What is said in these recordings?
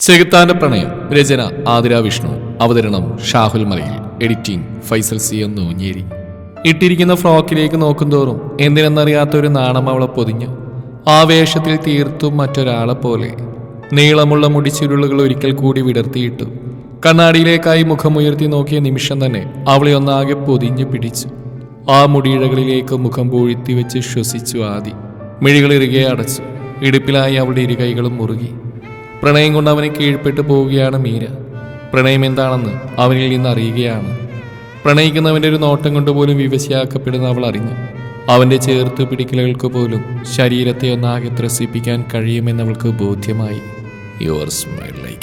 ചെകുത്താന്റെ പ്രണയം. രചന ആതിര വിഷ്ണു അവതരണം ഷാഹുൽ മലയിൽ. എഡിറ്റിംഗ് ഫൈസൽ സി എന്ന് ഊഞ്ഞേരി ഇട്ടിരിക്കുന്ന ഫ്രോക്കിലേക്ക് നോക്കുന്തോറും എന്തിനെന്നറിയാത്ത ഒരു നാണം അവളെ പൊതിഞ്ഞു. ആ വേഷത്തിൽ തീർത്തും മറ്റൊരാളെ പോലെ. നീളമുള്ള മുടിച്ചുരുളുകൾ ഒരിക്കൽ കൂടി വിടർത്തിയിട്ടു. കണ്ണാടിയിലേക്കായി മുഖമുയർത്തി നോക്കിയ നിമിഷം തന്നെ അവളെ ഒന്നാകെ പൊതിഞ്ഞു പിടിച്ചു. ആ മുടിയിഴകളിലേക്ക് മുഖം പൂഴ്ത്തി വെച്ച് ശ്വസിച്ചു ആദി. മിഴികൾ ഇറുകെ അടച്ചു. ഇടുപ്പിലായി അവളുടെ ഇരുകൈകളും മുറുകി. പ്രണയം കൊണ്ട് അവനെ കീഴ്പ്പെട്ടു പോവുകയാണ് മീര. പ്രണയം എന്താണെന്ന് അവനിൽ നിന്ന് അറിയുകയാണ്. പ്രണയിക്കുന്നവന്റെ ഒരു നോട്ടം കൊണ്ട് പോലും വിവശയാക്കപ്പെടുന്ന അവൾ അറിഞ്ഞു. അവന്റെ ചേർത്ത് പിടിക്കലുകൾക്ക് പോലും ശരീരത്തെ ഒന്നാകെ ത്രസിപ്പിക്കാൻ കഴിയുമെന്നവൾക്ക് ബോധ്യമായി. യുവർ സ്മൈൽ എ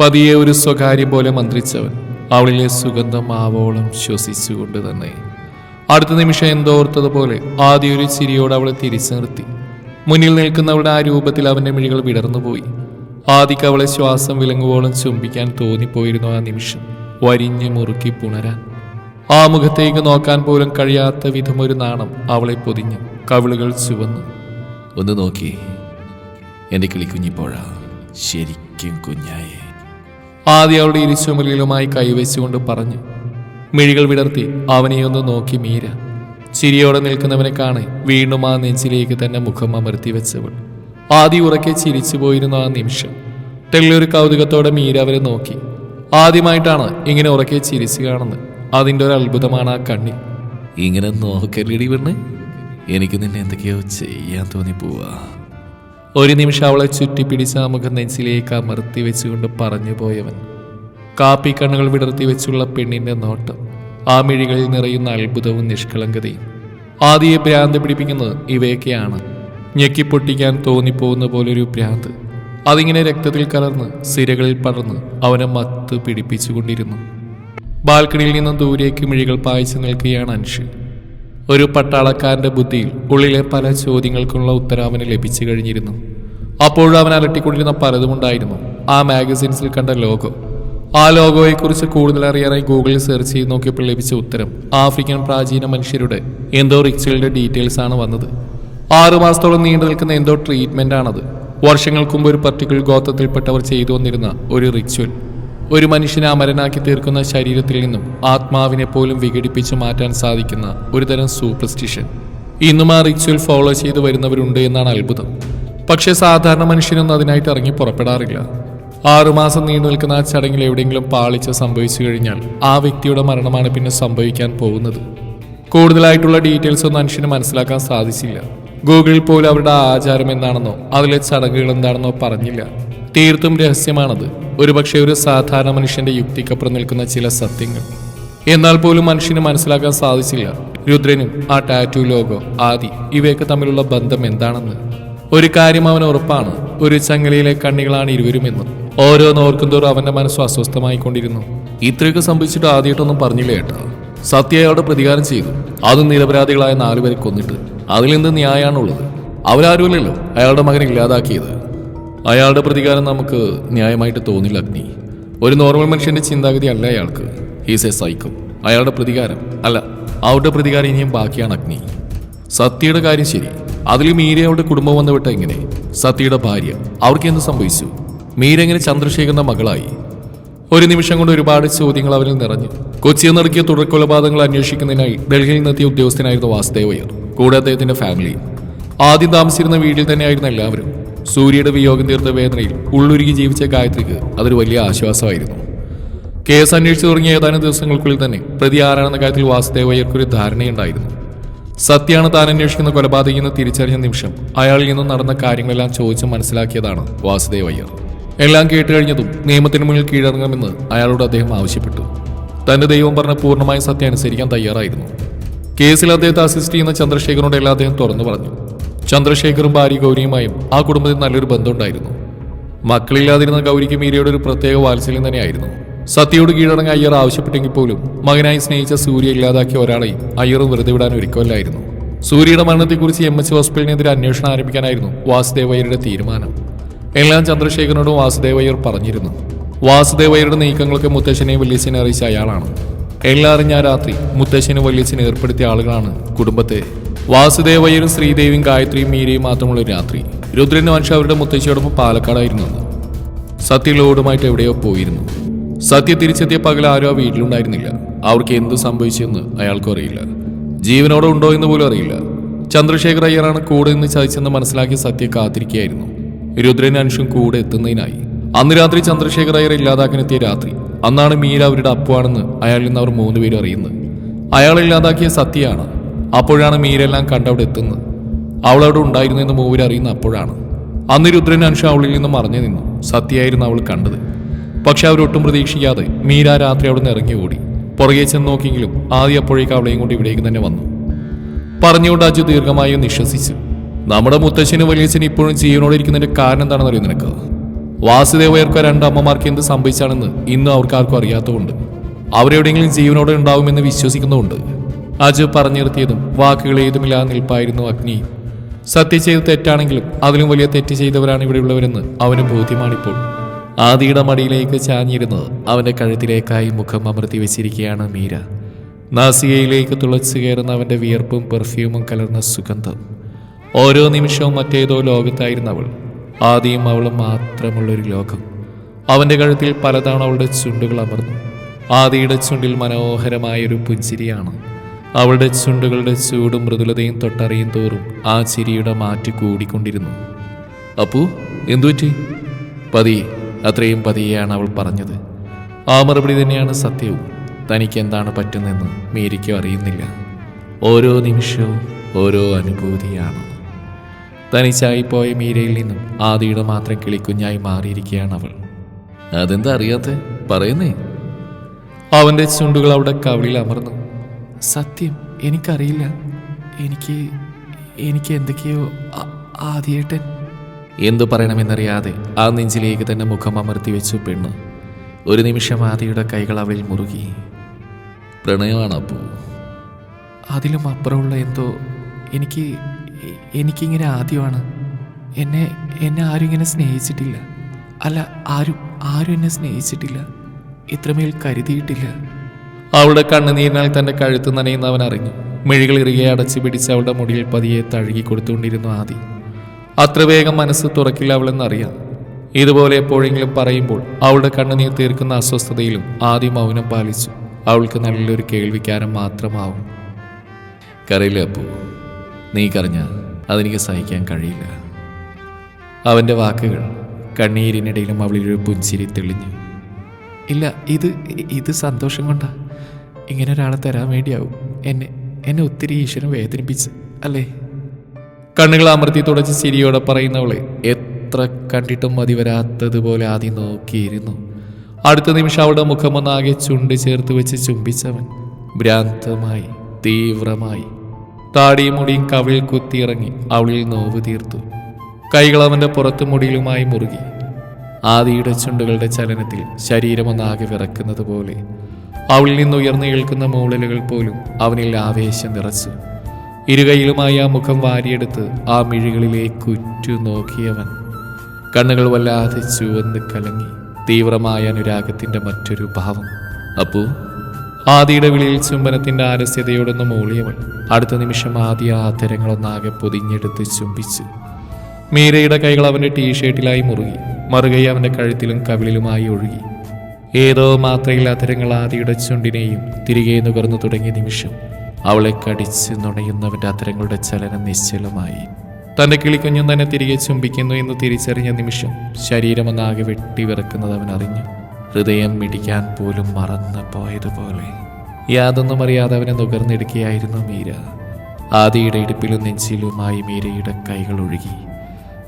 പതിയെ ഒരു സ്വകാര്യം പോലെ മന്ത്രിച്ചവൻ അവളിലെ സുഗന്ധം ആവോളം ശ്വസിച്ചുകൊണ്ട് തന്നെ. അടുത്ത നിമിഷം എന്തോർത്തതുപോലെ ആദ്യ ഒരു ചിരിയോട് അവളെ തിരിച്ചു നിർത്തി മുന്നിൽ നിൽക്കുന്നവളുടെ ആ രൂപത്തിൽ അവന്റെ മിഴികൾ വിടർന്നുപോയി. ആദിക്ക് അവളെ ശ്വാസം വിലങ്ങുവോളം ചുംബിക്കാൻ തോന്നിപ്പോയിരുന്നു ആ നിമിഷം. വരിഞ്ഞ് മുറുക്കി പുണരാൻ. ആ മുഖത്തേക്ക് നോക്കാൻ പോലും കഴിയാത്ത വിധമൊരു നാണം അവളെ പൊതിഞ്ഞു കവിളുകൾ ചുവന്നു. ഒന്ന് നോക്കി. എന്റെ കിളിക്കുഞ്ഞിപ്പോഴാ ശരിക്കും കുഞ്ഞായേ. ആദ്യം അവളുടെ ഇരിച്ചുമലിലുമായി കൈവച്ചുകൊണ്ട് പറഞ്ഞു. മിഴികൾ വിടർത്തി അവനെയൊന്ന് നോക്കി മീര. ചിരിയോടെ നിൽക്കുന്നവനെ കാണെ. വീണ്ടും ആ നെഞ്ചിലേക്ക് തന്നെ മുഖം അമർത്തി വെച്ചവൾ. ആദി ഉറക്കെ ചിരിച്ചു പോയിരുന്നു ആ നിമിഷം. തെള്ളിയൊരു കൗതുകത്തോടെ മീര അവരെ നോക്കി. ആദ്യമായിട്ടാണ് ഇങ്ങനെ ഉറക്കെ ചിരിച്ചു കാണുന്നത്. അതിന്റെ ഒരു അത്ഭുതമാണ് ആ കണ്ണി ഇങ്ങനെ നോക്കല്ലടി പെണ്ണ്? എനിക്ക് നിന്നെ എന്തൊക്കെയോ ചെയ്യാൻ തോന്നി പോവാ ഒരു നിമിഷം അവളെ ചുറ്റിപ്പിടിച്ച ആ മുഖം നെഞ്ചിലേക്ക് അമർത്തി വെച്ചുകൊണ്ട് പറഞ്ഞു പോയവൻ. കാപ്പി കണ്ണുകൾ വിടർത്തി വെച്ചുള്ള പെണ്ണിന്റെ നോട്ടം. ആ മിഴികളിൽ നിറയുന്ന അത്ഭുതവും നിഷ്കളങ്കതയും. ആദിയെ ഭ്രാന്ത് പിടിപ്പിക്കുന്നത് ഇവയൊക്കെയാണ്. ഞെക്കിപ്പൊട്ടിക്കാൻ തോന്നിപ്പോകുന്ന പോലൊരു ഭ്രാന്ത്. അതിങ്ങനെ രക്തത്തിൽ കലർന്ന് സിരകളിൽ പടർന്ന് അവനെ മത്ത് പിടിപ്പിച്ചുകൊണ്ടിരുന്നു. ബാൽക്കണിയിൽ നിന്നും ദൂരേക്ക് മിഴികൾ പായിച്ചു നിൽക്കുകയാണ് അൻഷ്. ഒരു പട്ടാളക്കാരന്റെ ബുദ്ധിയിൽ ഉള്ളിലെ പല ചോദ്യങ്ങൾക്കുള്ള ഉത്തരം അവന് ലഭിച്ചു കഴിഞ്ഞിരുന്നു. അപ്പോഴും അവൻ അലട്ടിക്കൊണ്ടിരുന്ന പലതുമുണ്ടായിരുന്നു ആ മാഗസിൻസിൽ കണ്ട ലോഗോ ആ ലോഗോയെക്കുറിച്ച് കൂടുതൽ അറിയാനായി ഗൂഗിളിൽ സെർച്ച് ചെയ്ത് നോക്കിയപ്പോൾ ലഭിച്ച ഉത്തരം ആഫ്രിക്കൻ പ്രാചീന മനുഷ്യരുടെ എന്തോ റിച്വലിന്റെ ഡീറ്റെയിൽസ് ആണ് വന്നത്. ആറു മാസത്തോളം നീണ്ടു നിൽക്കുന്ന എന്തോ ട്രീറ്റ്മെന്റ് ആണത്. വർഷങ്ങൾക്ക് മുമ്പ് ഒരു പർട്ടിക്കുലർ ഗോത്രത്തിൽപ്പെട്ടവർ ചെയ്തു വന്നിരുന്ന ഒരു റിച്വൽ ഒരു മനുഷ്യനെ അമരനാക്കി തീർക്കുന്ന ശരീരത്തിൽ നിന്നും ആത്മാവിനെ പോലും വിഘടിപ്പിച്ച് മാറ്റാൻ സാധിക്കുന്ന ഒരുതരം സൂപ്പർസ്റ്റിഷൻ ഇന്നും ആ റിച്വൽ ഫോളോ ചെയ്തു വരുന്നവരുണ്ട് എന്നാണ് അത്ഭുതം. പക്ഷേ സാധാരണ മനുഷ്യനൊന്നും അതിനായിട്ട് ഇറങ്ങി പുറപ്പെടാറില്ല. ആറുമാസം നീണ്ടു നിൽക്കുന്ന ആ ചടങ്ങിൽ എവിടെയെങ്കിലും പാളിച്ച സംഭവിച്ചു കഴിഞ്ഞാൽ ആ വ്യക്തിയുടെ മരണമാണ് പിന്നെ സംഭവിക്കാൻ പോകുന്നത്. കൂടുതലായിട്ടുള്ള ഡീറ്റെയിൽസ് ഒന്നും മനുഷ്യന് മനസ്സിലാക്കാൻ സാധിച്ചില്ല. ഗൂഗിളിൽ പോലും അവരുടെ ആചാരം എന്താണെന്നോ അതിലെ ചടങ്ങുകൾ എന്താണെന്നോ പറഞ്ഞില്ല. തീർത്തും രഹസ്യമാണത്. ഒരുപക്ഷെ ഒരു സാധാരണ മനുഷ്യന്റെ യുക്തിക്കപ്പുറം നിൽക്കുന്ന ചില സത്യങ്ങൾ. എന്നാൽ പോലും മനുഷ്യന് മനസ്സിലാക്കാൻ സാധിച്ചില്ല. രുദ്രനും ആ ടാറ്റു ലോഗോ ആദി ഇവയൊക്കെ തമ്മിലുള്ള ബന്ധം എന്താണെന്ന്. ഒരു കാര്യം അവൻ ഉറപ്പാണ്. ഒരു ചങ്ങലയിലെ കണ്ണികളാണ് ഇരുവരുമെന്നും. ഓരോന്ന് ഓർക്കുന്തോറും അവന്റെ മനസ്സ് അസ്വസ്ഥമായിക്കൊണ്ടിരുന്നു. ഇത്രയൊക്കെ സംഭവിച്ചിട്ട് ആദ്യമായിട്ടൊന്നും പറഞ്ഞില്ല ഏട്ടാ? സത്യ അയാളുടെ പ്രതികാരം ചെയ്തു. അതും നിരപരാധികളായ നാലുപേരെ കൊന്നിട്ട് അതിൽ എന്ത് ന്യായമാണുള്ളത്? അവരാരുമില്ലല്ലോ അയാളുടെ മകൻ ഇല്ലാതാക്കിയത്? അയാളുടെ പ്രതികാരം നമുക്ക് ന്യായമായിട്ട് തോന്നില്ല അഗ്നി. ഒരു നോർമൽ മനുഷ്യന്റെ ചിന്താഗതി അല്ല അയാൾക്ക്. ഹീസ് എ സൈക്കോ അയാളുടെ പ്രതികാരം. അല്ല അവരുടെ പ്രതികാരം ഇനിയും ബാക്കിയാണ് അഗ്നി. സത്യയുടെ കാര്യം ശരി. അതിൽ മീരയുടെ കുടുംബം വന്നു വിട്ട എങ്ങനെ? സത്യയുടെ ഭാര്യ. അവർക്ക് എന്ത് സംഭവിച്ചു? മീര എങ്ങനെ ചന്ദ്രശേഖരന്റെ മകളായി. ഒരു നിമിഷം കൊണ്ട് ഒരുപാട് ചോദ്യങ്ങൾ അവരിൽ നിറഞ്ഞു. കൊച്ചിയിൽ നടക്കിയ തുടർ കൊലപാതകങ്ങൾ അന്വേഷിക്കുന്നതിനായി ഡൽഹിയിൽ നിന്നെത്തിയ ഉദ്യോഗസ്ഥനായിരുന്നു വാസുദേവയ്യർ കൂടെ അദ്ദേഹത്തിന്റെ ഫാമിലിയും ആദ്യം താമസിച്ചിരുന്ന വീട്ടിൽ തന്നെയായിരുന്നു എല്ലാവരും. സൂര്യയുടെ വിയോഗം തീർത്ത വേദനയിൽ ഉള്ളുരുകി ജീവിച്ച ഗായത്രിക്ക് അതൊരു വലിയ ആശ്വാസമായിരുന്നു. കേസ് അന്വേഷിച്ചു തുടങ്ങിയ ഏതാനും ദിവസങ്ങൾക്കുള്ളിൽ തന്നെ പ്രതി ആരാണെന്ന കാര്യത്തിൽ വാസുദേവയ്യർക്കൊരു ധാരണയുണ്ടായിരുന്നു. സത്യാണ് താൻ അന്വേഷിക്കുന്ന കൊലപാതകി എന്ന് തിരിച്ചറിഞ്ഞ നിമിഷം അയാളിൽ നിന്നും നടന്ന കാര്യങ്ങളെല്ലാം ചോദിച്ച് മനസ്സിലാക്കിയതാണ് വാസുദേവയ്യർ എല്ലാം കേട്ട് കഴിഞ്ഞതും നിയമത്തിന് മുന്നിൽ കീഴടങ്ങണമെന്ന് അയാളോട് അദ്ദേഹം ആവശ്യപ്പെട്ടു. തന്റെ ദൈവം പറഞ്ഞ പൂർണമായ സത്യം അനുസരിക്കാൻ തയ്യാറായിരുന്നു. കേസിൽ അദ്ദേഹത്തെ അസിസ്റ്റ് ചെയ്യുന്ന ചന്ദ്രശേഖരനോട് എല്ലാം അദ്ദേഹം തുറന്നു പറഞ്ഞു. ചന്ദ്രശേഖറും ഭാര്യ ഗൗരിയുമായും ആ കുടുംബത്തിൽ നല്ലൊരു ബന്ധമുണ്ടായിരുന്നു. മക്കളില്ലാതിരുന്ന ഗൗരിക്ക് മീരയുടെ ഒരു പ്രത്യേക വാത്സല്യം തന്നെയായിരുന്നു. സത്യയോട് കീഴടങ്ങാൻ അയ്യർ ആവശ്യപ്പെട്ടെങ്കിൽ പോലും മകനായി സ്നേഹിച്ച സൂര്യ ഇല്ലാതാക്കിയ ഒരാളെ അയ്യറും വെറുതെ വിടാൻ ഒരുക്കമല്ലായിരുന്നു. സൂര്യയുടെ മരണത്തെക്കുറിച്ച് എം എച്ച് ഹോസ്പിറ്റലിനെതിരെ അന്വേഷണം ആരംഭിക്കാനായിരുന്നു വാസുദേവയ്യരുടെ തീരുമാനം. എല്ലാം ചന്ദ്രശേഖരനോടും വാസുദേവയ്യർ പറഞ്ഞിരുന്നു. വാസുദേവയ്യരുടെ നീക്കങ്ങൾക്ക് മുത്തശ്ശനെയും വല്യച്ഛനെ അറിയിച്ച അയാളാണ്. എല്ലാം അറിഞ്ഞ രാത്രി മുത്തശ്ശന് വല്യച്ഛനെ ഏർപ്പെടുത്തിയ ആളുകളാണ് കുടുംബത്തെ. വാസുദേവയ്യരും ശ്രീദേവിയും ഗായത്രിയും മീരയും മാത്രമുള്ള രാത്രി രുദ്രൻ വംശ അവരുടെ മുത്തശ്ശിയോടൊപ്പം പാലക്കാടായിരുന്നു അന്ന്. സത്യ ലോഡുമായിട്ട് എവിടെയോ പോയിരുന്നു. സത്യ തിരിച്ചെത്തിയ പകൽ ആരും ആ വീട്ടിലുണ്ടായിരുന്നില്ല. അവർക്ക് എന്ത് സംഭവിച്ചെന്ന് അയാൾക്കും അറിയില്ല. ജീവനോടെ ഉണ്ടോ എന്ന് പോലും അറിയില്ല. ചന്ദ്രശേഖർ അയ്യറാണ് കൂടെ നിന്ന് ചതിച്ചെന്ന് മനസ്സിലാക്കി സത്യ കാത്തിരിക്കുകയായിരുന്നു. രുദ്രൻ അനുഷും കൂടെ എത്തുന്നതിനായി. അന്ന് രാത്രി ചന്ദ്രശേഖർ അയ്യർ ഇല്ലാതാക്കാനെത്തിയ രാത്രി അന്നാണ് മീര അവരുടെ അപ്പുവാണെന്ന് അയാളിൽ നിന്ന് അവർ മൂന്നുപേരും അറിയുന്നത്. അയാൾ ഇല്ലാതാക്കിയ സത്യയാണ് അപ്പോഴാണ് മീരെല്ലാം കണ്ടവിടെ എത്തുന്നത്. അവൾ അവിടെ ഉണ്ടായിരുന്നു എന്ന് മൂവർ അറിയുന്ന അപ്പോഴാണ്. അന്ന് രുദ്രൻ അനുഷ അവളിൽ നിന്ന് മറഞ്ഞു നിന്നു. സത്യയായിരുന്നു അവൾ കണ്ടത്. പക്ഷെ അവരൊട്ടും പ്രതീക്ഷിക്കാതെ മീര രാത്രി അവിടെ നിന്ന് ഇറങ്ങി ഓടി. പുറകെ ചെന്ന് നോക്കിയെങ്കിലും ആദ്യം അപ്പോഴേക്ക് അവളെയും കൊണ്ട് ഇവിടേക്ക് തന്നെ വന്നു. പറഞ്ഞുകൊണ്ട് അജു ദീർഘമായും നിശ്വസിച്ചു. നമ്മുടെ മുത്തശ്ശനും വലിയച്ഛനും ഇപ്പോഴും ജീവനോടെ ഇരിക്കുന്നതിന്റെ കാരണം എന്താണെന്ന് അറിയോ നിനക്ക്? വാസുദേവയർക്ക് രണ്ട് അമ്മമാർക്ക് എന്ത് സംഭവിച്ചാണെന്ന് ഇന്നും അവർക്ക് ആർക്കും അറിയാത്തതുകൊണ്ട്. അവരെവിടെയെങ്കിലും ജീവനോടെ ഉണ്ടാവുമെന്ന് വിശ്വസിക്കുന്നുമുണ്ട് അജു പറഞ്ഞു നിർത്തിയതും വാക്കുകൾ ഏതുമില്ലാതെ നിൽപ്പായിരുന്നു അഗ്നി. സത്യം ചെയ്ത് തെറ്റാണെങ്കിലും അതിലും വലിയ തെറ്റ് ചെയ്തവരാണ് ഇവിടെയുള്ളവരെന്ന് അവന് ബോധ്യമാണിപ്പോൾ. ആദിയുടെ മടിയിലേക്ക് ചാഞ്ഞിരുന്നത് അവന്റെ കഴുത്തിലേക്കായി മുഖം അമർത്തി വെച്ചിരിക്കുകയാണ് മീര. നാസികയിലേക്ക് തുളച്ചു കയറുന്ന അവന്റെ വിയർപ്പും പെർഫ്യൂമും കലർന്ന സുഗന്ധം. ഓരോ നിമിഷവും മറ്റേതോ ലോകത്തായിരുന്നു അവൾ. ആദ്യം അവൾ മാത്രമുള്ളൊരു ലോകം. അവന്റെ കഴുത്തിൽ പലതവണ അവളുടെ ചുണ്ടുകൾ അമർന്നു. ആദിയുടെ ചുണ്ടിൽ മനോഹരമായൊരു പുഞ്ചിരിയാണ്. അവളുടെ ചുണ്ടുകളുടെ ചൂടും മൃദുലതയും തൊട്ടറിയും തോറും ആ ചിരിയുടെ മാറ്റി കൂടിക്കൊണ്ടിരുന്നു. അപ്പു എന്തുപറ്റി പതി അത്രയും പതിയെയാണ് അവൾ പറഞ്ഞത്. ആ മറുപടി തന്നെയാണ് സത്യവും. തനിക്ക് എന്താണ് പറ്റുന്നതെന്ന് മീരിക്കും അറിയുന്നില്ല. ഓരോ നിമിഷവും ഓരോ അനുഭൂതിയാണ്. തനിച്ചായിപ്പോയ മീരയിൽ നിന്നും ആദിയുടെ മാത്രം കിളിക്കുഞ്ഞായി മാറിയിരിക്കുകയാണ് അവൾ. അതെന്താ അറിയാത്ത? പറയുന്നേ. അവന്റെ ചുണ്ടുകൾ അവിടെ കവിളിൽ അമർന്നു. സത്യം എനിക്കറിയില്ല. എനിക്ക് എനിക്ക് എന്തൊക്കെയോ ആദ്യേട്ടൻ. എന്തു പറയണമെന്നറിയാതെ ആ നെഞ്ചിലേക്ക് തന്നെ മുഖം അമർത്തി വെച്ചു പെണ്ണ്. ഒരു നിമിഷം ആദിയുടെ കൈകൾ അവളിൽ മുറുകി. പ്രണയമാണ് അപ്പോ അതിലും അപ്പുറമുള്ള എന്തോ എനിക്ക് എനിക്കിങ്ങനെ ആദ്യമാണ്. എന്നെ എന്നെ ആരും ഇങ്ങനെ സ്നേഹിച്ചിട്ടില്ല. അല്ല ആരും ആരും എന്നെ സ്നേഹിച്ചിട്ടില്ല. ഇത്രമേൽ കരുതിയിട്ടില്ല. അവളുടെ കണ്ണുനീരിനാൽ തന്റെ കഴുത്ത് നനയുന്ന അവൻ അറിഞ്ഞു. മിഴികൾ ഇറുകെ അടച്ചു പിടിച്ച് അവളുടെ മുടിയിൽ പതിയെ തഴുകി കൊടുത്തുകൊണ്ടിരുന്നു ആദി. അത്ര വേഗം മനസ്സ് തുറക്കില്ല അവളെന്നറിയാം. ഇതുപോലെ എപ്പോഴെങ്കിലും പറയുമ്പോൾ അവളുടെ കണ്ണുനീർ തീർക്കുന്ന അസ്വസ്ഥതയിലും ആദി മൗനം പാലിച്ചു. അവൾക്ക് നല്ലൊരു കേൾവിക്കാരം മാത്രമാവും. കറിയില്ല അപ്പു? നീ കറിഞ്ഞാൽ അതെനിക്ക് സഹിക്കാൻ കഴിയില്ല. അവന്റെ വാക്കുകൾ കണ്ണീരിനിടയിലും അവളിലൊരു പുഞ്ചിരി തെളിഞ്ഞു. ഇല്ല ഇത് ഇത് സന്തോഷം കൊണ്ടാ. ഇങ്ങനെ ഒരാളെ തരാൻ വേണ്ടിയാവും. എന്നെ എന്നെ ഒത്തിരി ഈശ്വരൻ വേദനിപ്പിച്ച് അല്ലേ? കണ്ണുകൾ അമർത്തി തുടച്ച് ചിരിയോടെ പറയുന്നവളെ എത്ര കണ്ടിട്ടും മതി വരാത്തതുപോലെ ആദ്യം നോക്കിയിരുന്നു. അടുത്ത നിമിഷം അവളുടെ മുഖമൊന്നാകെ ചുണ്ട് ചേർത്ത് വെച്ച് ചുംബിച്ചവൻ ഭ്രാന്തമായി തീവ്രമായി താടിയും മുടിയും കവിളിൽ കുത്തിയിറങ്ങി അവളിൽ നോവ് തീർത്തു. കൈകൾ അവന്റെ പുറത്തു മുടിയിലുമായി മുറുകി. ആദിയുടെ ചുണ്ടുകളുടെ ചലനത്തിൽ ശരീരമൊന്നാകെ വിറക്കുന്നത് പോലെ. അവളിൽ നിന്ന് ഉയർന്നു കേൾക്കുന്ന മൂളലുകൾ പോലും അവനിൽ ആവേശം നിറച്ചു. ഇരുകൈയിലുമായി ആ മുഖം വാരിയെടുത്ത് ആ മിഴികളിലേക്ക് ഉറ്റു നോക്കിയവൻ. കണ്ണുകൾ വല്ലാതെ ചുവന്ന് കലങ്ങി തീവ്രമായ അനുരാഗത്തിന്റെ മറ്റൊരു ഭാവം. അപ്പു? ആദിയുടെ വിളിയിൽ ചുംബനത്തിന്റെ ആരസ്യതയോടൊന്ന് മൂളിയവൾ അടുത്ത നിമിഷം ആദ്യ ആദരങ്ങളൊന്നാകെ പൊതിഞ്ഞെടുത്ത് ചുംബിച്ചു. മീരയുടെ കൈകൾ അവന്റെ ടീഷർട്ടിലായി മുറുകി. മറുകൈ അവന്റെ കഴുത്തിലും കവിളിലുമായി ഒഴുകി. ഏതോ മാത്രയിൽ അധരങ്ങൾ ആദിയുടെ ചുണ്ടിനെയും തിരികെ നുകർന്നു തുടങ്ങിയ നിമിഷം അവളെ കടിച്ച് നുണയുന്നവന്റെ അധരങ്ങളുടെ ചലനം നിശ്ചലമായി. തന്റെ കിളിക്കുഞ്ഞും തന്നെ തിരികെ ചുംബിക്കുന്നു എന്ന് തിരിച്ചറിഞ്ഞ നിമിഷം ശരീരമൊന്നാകെ വെട്ടി വിറക്കുന്നത് അവൻ അറിഞ്ഞു. ഹൃദയം മിടിക്കാൻ പോലും മറന്നു പോയതുപോലെ. യാതൊന്നും അറിയാതെ അവനെ നുകർന്നെടുക്കുകയായിരുന്നു മീര. ആദിയുടെ ഇടുപ്പിലും നെഞ്ചിലുമായി മീരയുടെ കൈകൾ ഒഴുകി.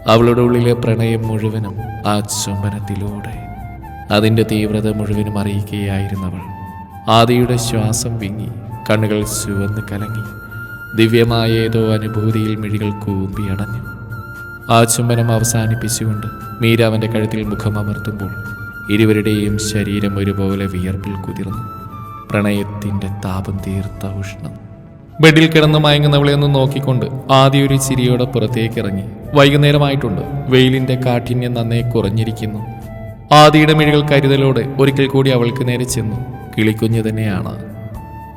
അവളുടെ ഉള്ളിലെ പ്രണയം മുഴുവനും ആ ചുംബനത്തിലൂടെ. അതിന്റെ തീവ്രത മുഴുവനും അറിയിക്കുകയായിരുന്നവൾ ആദിയുടെ ശ്വാസം വിങ്ങി കണ്ണുകൾ ചുവന്ന് കലങ്ങി. ദിവ്യമായ ഏതോ അനുഭൂതിയിൽ മിഴികൾ കൂമ്പി അടഞ്ഞു. ആ ചുംബനം അവസാനിപ്പിച്ചുകൊണ്ട് മീര അവന്റെ കഴുത്തിൽ മുഖം അമർത്തുമ്പോൾ ഇരുവരുടെയും ശരീരം ഒരുപോലെ വിയർപ്പിൽ കുതിർന്നു. പ്രണയത്തിന്റെ താപം തീർത്ത ഉഷ്ണം. ബെഡിൽ കിടന്ന് മയങ്ങുന്നവളെ ഒന്ന് നോക്കിക്കൊണ്ട് ആദ്യ ഒരു ചിരിയോടെ പുറത്തേക്ക് ഇറങ്ങി വൈകുന്നേരമായിട്ടുണ്ട്. വെയിലിന്റെ കാഠിന്യം നന്നേ കുറഞ്ഞിരിക്കുന്നു. ആദിയുടെ മിഴികൾ കരുതലോടെ ഒരിക്കൽ കൂടി അവൾക്ക് നേരെ ചെന്നു. കിളിക്കുഞ്ഞ് തന്നെയാണ്.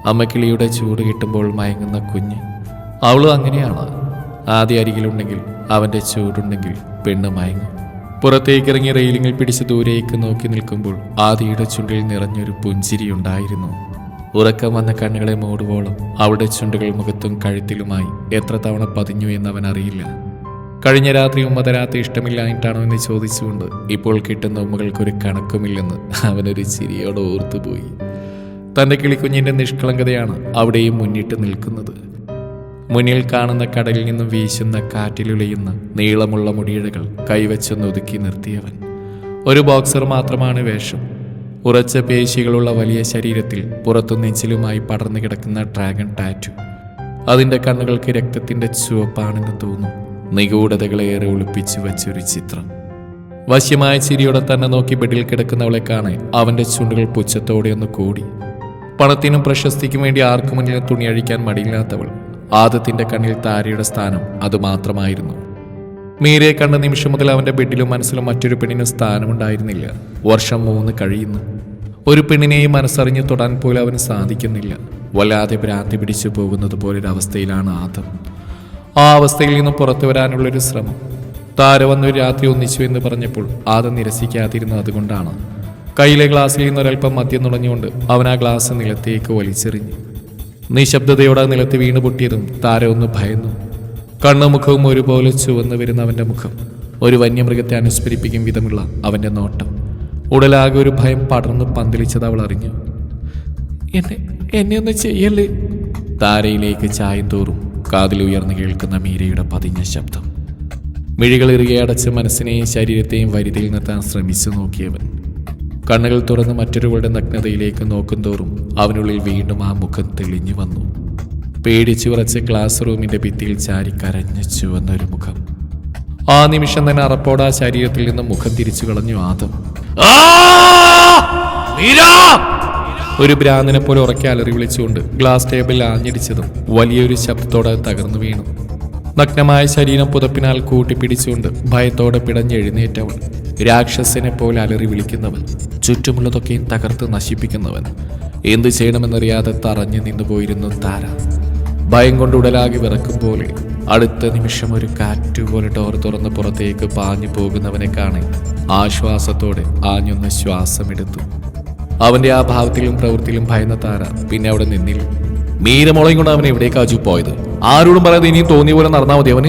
അമ്മക്കിളിയുടെ ചൂട് കിട്ടുമ്പോൾ മയങ്ങുന്ന കുഞ്ഞ്. അവളും അങ്ങനെയാണ്. ആദ്യ അരികിലുണ്ടെങ്കിൽ അവന്റെ ചൂടുണ്ടെങ്കിൽ പെണ്ണ് മയങ്ങും. പുറത്തേക്കിറങ്ങി റെയിലിങ്ങിൽ പിടിച്ച് ദൂരേക്ക് നോക്കി നിൽക്കുമ്പോൾ ആദിയുടെ ചുണ്ടിൽ നിറഞ്ഞൊരു പുഞ്ചിരിയുണ്ടായിരുന്നു ഉറക്കം വന്ന കണ്ണുകളെ മൂടുവോളം അവളുടെ ചുണ്ടുകൾ മുഖത്തും കഴുത്തിലുമായി എത്ര തവണ പതിഞ്ഞു എന്നവൻ അറിയില്ല. കഴിഞ്ഞ രാത്രി ഉമ്മ തരാത്ത ഇഷ്ടമില്ലായിട്ടാണോ എന്ന് ചോദിച്ചുകൊണ്ട് ഇപ്പോൾ കിട്ടുന്ന ഉമ്മകൾക്കൊരു കണക്കുമില്ലെന്ന് അവനൊരു ചിരിയോടെ ഓർത്തുപോയി. തന്റെ കിളിക്കുഞ്ഞിന്റെ നിഷ്കളങ്കതയാണ് അവിടെയും മുന്നിട്ട് നിൽക്കുന്നത്. മുന്നിൽ കാണുന്ന കടലിൽ നിന്നും വീശുന്ന കാറ്റിലുളിയുന്ന നീളമുള്ള മുടിയിഴകൾ കൈവച്ചൊന്ന് ഒതുക്കി നിർത്തിയവൻ. ഒരു ബോക്സർ മാത്രമാണ് വേഷം. ഉറച്ച പേശികളുള്ള വലിയ ശരീരത്തിൽ പുറത്തു നെഞ്ചിലുമായി പടർന്നു കിടക്കുന്ന ഡ്രാഗൺ ടാറ്റു. അതിന്റെ കണ്ണുകൾക്ക് രക്തത്തിന്റെ ചുവപ്പാണെന്ന് തോന്നും നിഗൂഢതകളേറെ ഒളിപ്പിച്ചു വച്ചൊരു ചിത്രം. വശ്യമായ ചിരിയോടെ തന്നെ നോക്കി ബെഡിൽ കിടക്കുന്നവളെ കാണെ അവന്റെ ചുണ്ടുകൾ പുച്ഛത്തോടെ ഒന്ന് കൂടി. പണത്തിനും പ്രശസ്തിക്കും വേണ്ടി ആർക്കും മുന്നിൽ തുണി അഴിക്കാൻ മടിയില്ലാത്തവൾ ആദത്തിന്റെ കണ്ണിൽ താരയുടെ സ്ഥാനം അതുമാത്രമായിരുന്നു. മീരയെ കണ്ട നിമിഷം മുതൽ അവന്റെ ബെഡിലും മനസ്സിലും മറ്റൊരു പെണ്ണിനും സ്ഥാനമുണ്ടായിരുന്നില്ല. വർഷം മൂന്ന് കഴിയുന്നു. ഒരു പെണ്ണിനെയും മനസ്സറിഞ്ഞ് തൊടാൻ പോലും അവന് സാധിക്കുന്നില്ല. വല്ലാതെ ഭ്രാന്തി പിടിച്ചു പോകുന്നത് പോലൊരവസ്ഥയിലാണ് ആദം. ആ അവസ്ഥയിൽ നിന്നും പുറത്തു വരാനുള്ളൊരു ശ്രമം. താര വന്നൊരു രാത്രി ഒന്നിച്ചു എന്ന് പറഞ്ഞപ്പോൾ ആദം നിരസിക്കാതിരുന്നത് അതുകൊണ്ടാണ്. കയ്യിലെ ഗ്ലാസ്സിൽ നിന്ന് ഒരൽപ്പം മദ്യം നുളഞ്ഞുകൊണ്ട് അവൻ ആ ഗ്ലാസ് നിലത്തേക്ക് വലിച്ചെറിഞ്ഞു. നിശബ്ദതയോടെ നിലത്ത് വീണ് പൊട്ടിയതും താര ഒന്ന് ഭയന്നു. കണ്ണുമുഖവും ഒരുപോലെ ചുവന്നു വരുന്ന അവന്റെ മുഖം. ഒരു വന്യമൃഗത്തെ അനുസ്മരിപ്പിക്കും വിധമുള്ള അവന്റെ നോട്ടം. ഉടലാകെ ഒരു ഭയം പടർന്ന് പന്തലിച്ചത് അവൾ അറിഞ്ഞു. എന്നെ എന്നെ ഒന്ന് ചെയ്യല്ലേ? താരയിലേക്ക് ചായം തോറും കാതിൽ ഉയർന്നു കേൾക്കുന്ന മീരയുടെ പതിഞ്ഞ ശബ്ദം. മിഴികൾ ഇറുകെ അടച്ച് മനസ്സിനെയും ശരീരത്തെയും വരുതിയിൽ നിർത്താൻ ശ്രമിച്ചു നോക്കിയവൻ കണ്ണുകൾ തുറന്ന് മറ്റൊരുവളുടെ നഗ്നതയിലേക്ക് നോക്കും തോറും അവനുള്ളിൽ വീണ്ടും ആ മുഖം തെളിഞ്ഞു വന്നു. പേടിച്ചു വിറച്ച് ക്ലാസ് റൂമിന്റെ ഭിത്തിയിൽ ചാരി കരഞ്ഞു വന്നൊരു മുഖം. ആ നിമിഷം തന്നെ അറപ്പോടെ ആ ശരീരത്തിൽ നിന്ന് മുഖം തിരിച്ചു കളഞ്ഞു ആദം. ഒരു ഭ്രാന്തിനെ പോലെ ഉറക്കെ അലറി വിളിച്ചുകൊണ്ട് ഗ്ലാസ് ടേബിളിൽ ആഞ്ഞടിച്ചതും വലിയൊരു ശബ്ദത്തോടെ തകർന്നു വീണു. നഗ്നമായ ശരീരം പുതപ്പിനാൽ കൂട്ടിപ്പിടിച്ചുകൊണ്ട് ഭയത്തോടെ പിടഞ്ഞെഴുന്നേറ്റവൾ രാക്ഷസനെ പോലെ അലറി വിളിക്കുന്നവൻ ചുറ്റുമുള്ളതൊക്കെയും തകർത്ത് നശിപ്പിക്കുന്നവൻ. എന്തു ചെയ്യണമെന്നറിയാതെ തറഞ്ഞു നിന്നു പോയിരുന്നു താര ഭയം കൊണ്ട് ഉടലാകി വിറക്കും പോലെ അടുത്ത നിമിഷം ഒരു കാറ്റുപോലെ ഡോർ തുറന്ന് പുറത്തേക്ക് പാഞ്ഞു പോകുന്നവനെ കാണെ ആശ്വാസത്തോടെ ആഞ്ഞൊന്ന് ശ്വാസമെടുത്തു. അവന്റെ ആ ഭാവത്തിലും പ്രവൃത്തിയിലും ഭയന്ന താര പിന്നെ അവിടെ നിന്നില്ല. മീരമുളയും കൊണ്ട് അവൻ എവിടേക്കാ പോയത്? ആരോടും പറയാതെ ഇനിയും തോന്നിയ പോലെ നടന്നാൽ മതി അവന്.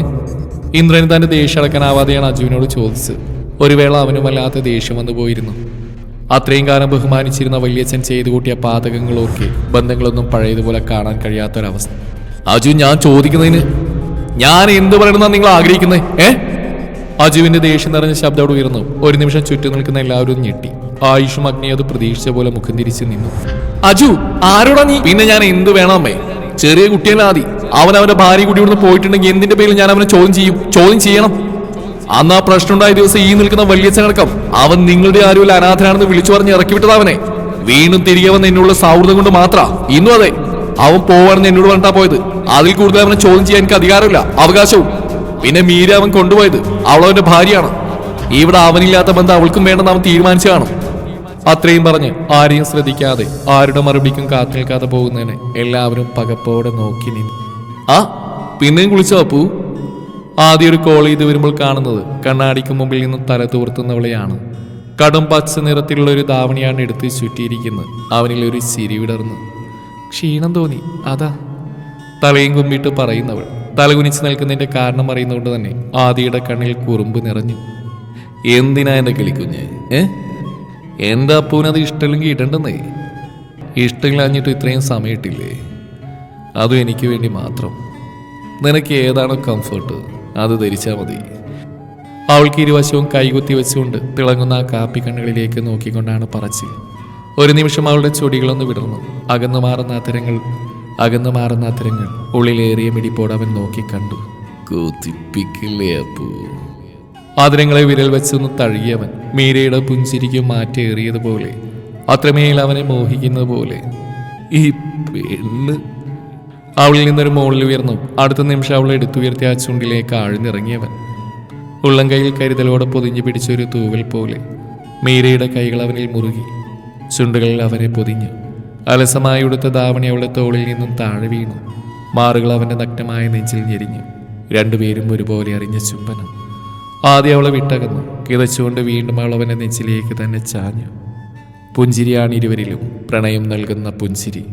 ഇന്ദ്രന് തന്റെ ദേഷ്യം അടക്കാനാവാതെയാണ് അജുവിനോട് ചോദിച്ചത്. ഒരു വേള അവനും വല്ലാത്ത ദേഷ്യം വന്നു പോയിരുന്നു. അത്രയും കാലം ബഹുമാനിച്ചിരുന്ന വല്യച്ഛൻ ചെയ്തു കൂട്ടിയ പാതകങ്ങൾ ഓർക്കെ ബന്ധങ്ങളൊന്നും പഴയതുപോലെ കാണാൻ കഴിയാത്തൊരവസ്ഥ. അജു ഞാൻ ചോദിക്കുന്നതിന് ഞാൻ എന്ത് പറയണമെന്നാണ് നിങ്ങൾ ആഗ്രഹിക്കുന്നത് ഏ? അജുവിന്റെ ദേഷ്യം നിറഞ്ഞ ശബ്ദം ഉയർന്നു. ഒരു നിമിഷം ചുറ്റും നിൽക്കുന്ന എല്ലാവരും ഞെട്ടി. ആയുഷും അഗ്നി അത് പ്രതീക്ഷിച്ച പോലെ മുഖം തിരിച്ച് നിന്നു. അജു ആരോടാ നീ? പിന്നെ ഞാൻ എന്ത് വേണമേ ചെറിയ കുട്ടിയല്ല ആദി അവൻ അവന്റെ ഭാര്യ കൂടി ഇവിടുന്ന് പോയിട്ടുണ്ടെങ്കിൽ എന്തിന്റെ പേരിൽ ഞാൻ അവനെ ചോദ്യം ചെയ്യും? ചോദ്യം ചെയ്യണം. അന്ന് ആ പ്രശ്നം ഉണ്ടായ ദിവസം ഈ നിൽക്കുന്ന വലിയച്ഛനടക്കം അവൻ നിങ്ങളുടെ ആരും അനാഥനാണെന്ന് വിളിച്ചു പറഞ്ഞ് ഇറക്കി വിട്ടത് അവനെ. വീണ്ടും തിരികെ വന്ന് എന്നുള്ള സൗഹൃദം കൊണ്ട് മാത്ര. ഇന്നും അതെ. അവൻ പോവാണെന്ന് എന്നോട് പറഞ്ഞിട്ടാ പോയത്. അതിൽ കൂടുതൽ അവനെ ചോദ്യം ചെയ്യാൻ എനിക്ക് അധികാരമില്ല. അവകാശവും. പിന്നെ മീര അവൻ കൊണ്ടുപോയത് അവളവന്റെ ഭാര്യയാണ്. ഇവിടെ അവനില്ലാത്ത ബന്ധം അവൾക്കും വേണ്ടെന്ന് അവൻ തീരുമാനിച്ചു കാണും അത്രയും പറഞ്ഞ് ആരെയും ശ്രദ്ധിക്കാതെ ആരുടെ മറുപടിക്കും കാത്തു നിൽക്കാതെ പോകുന്നതിന് എല്ലാവരും പകപ്പോടെ നോക്കി നിന്നു. ആ പിന്നെയും കുളിച്ചോ അപ്പു. ആദ്യം ഒരു കോൾ ചെയ്ത് വരുമ്പോൾ കാണുന്നത് കണ്ണാടിക്ക് മുമ്പിൽ നിന്ന് തല തൂർത്തുന്നവളെയാണ്. കടും പച്ച നിറത്തിലുള്ള ഒരു ധാവണിയാണ് എടുത്ത് ചുറ്റിയിരിക്കുന്നത്. അവനിൽ ഒരു ചിരി വിടർന്നു. ക്ഷീണം തോന്നി. അതാ. തലയും കുമ്പിട്ട് പറയുന്നവൾ. തലകുനിച്ച് നിൽക്കുന്നതിന്റെ കാരണം അറിയുന്നതുകൊണ്ട് തന്നെ ആദിയുടെ കണ്ണിൽ കുറുമ്പ് നിറഞ്ഞു. എന്തിനാ എന്റെ കിളിക്കുഞ്ഞ്? ഏ? എന്താ അപ്പൂനത് ഇഷ്ടമില്ലെങ്കിൽ ഇടണ്ടെന്നേ? ഇഷ്ടമില്ലാഞ്ഞിട്ട് ഇത്രയും സമയട്ടില്ലേ അതും എനിക്ക് വേണ്ടി മാത്രം. നിനക്ക് ഏതാണോ കംഫർട്ട് അത് ധരിച്ചാൽ മതി. അവൾക്ക് ഇരുവശവും കൈകുത്തി വെച്ചുകൊണ്ട് തിളങ്ങുന്ന ആ കാപ്പി കണ്ണുകളിലേക്ക് നോക്കിക്കൊണ്ടാണ് പറച്ചിൽ. ഒരു നിമിഷം അവളുടെ ചൊടികളൊന്ന് വിടർന്നു. അകന്നു മാറുന്ന അത്തരങ്ങൾ അകന്നു മാറുന്ന അത്തരങ്ങൾ ഉള്ളിലേറിയ മിടിപ്പോട് അവൻ നോക്കി കണ്ടു. കൂത്തിപ്പിക്കില്ലേ അപ്പൂ? ആദരങ്ങളെ വിരൽ വെച്ചൊന്ന് തഴുകിയവൻ മീരയുടെ പുഞ്ചിരിക്കും മാറ്റേറിയതുപോലെ അത്രമേൽ അവനെ മോഹിക്കുന്നത് പോലെ ഈ പെണ്ണ് അവളിൽ നിന്നൊരു മുകളിൽ ഉയർന്നു. അടുത്ത നിമിഷം അവളെ എടുത്തുയർത്തി ആ ചുണ്ടിലേക്ക് ആഴ്ന്നിറങ്ങിയവൻ. ഉള്ളം കൈയിൽ കരുതലോടെ പൊതിഞ്ഞു പിടിച്ചൊരു തൂവൽ പോലെ മീരയുടെ കൈകൾ അവനിൽ മുറുകി. ചുണ്ടുകളിൽ അവനെ പൊതിഞ്ഞു. അലസമായി ഉടുത്ത ധാവണി അവളുടെ തോളിൽ നിന്നും താഴെ വീണു. മാറുകൾ അവന്റെ നഗ്നമായ നെഞ്ചിൽ ഞെരിഞ്ഞു. രണ്ടുപേരും ഒരുപോലെ അറിഞ്ഞ ചുംബനം. ആദ്യം അവളെ വിട്ടകന്നു. കിതച്ചുകൊണ്ട് വീണ്ടും അവൾ അവന്റെ നെഞ്ചിലേക്ക് തന്നെ ചാഞ്ഞു. പുഞ്ചിരിയാണ് ഇരുവരിലും പ്രണയം നൽകുന്ന പുഞ്ചിരി.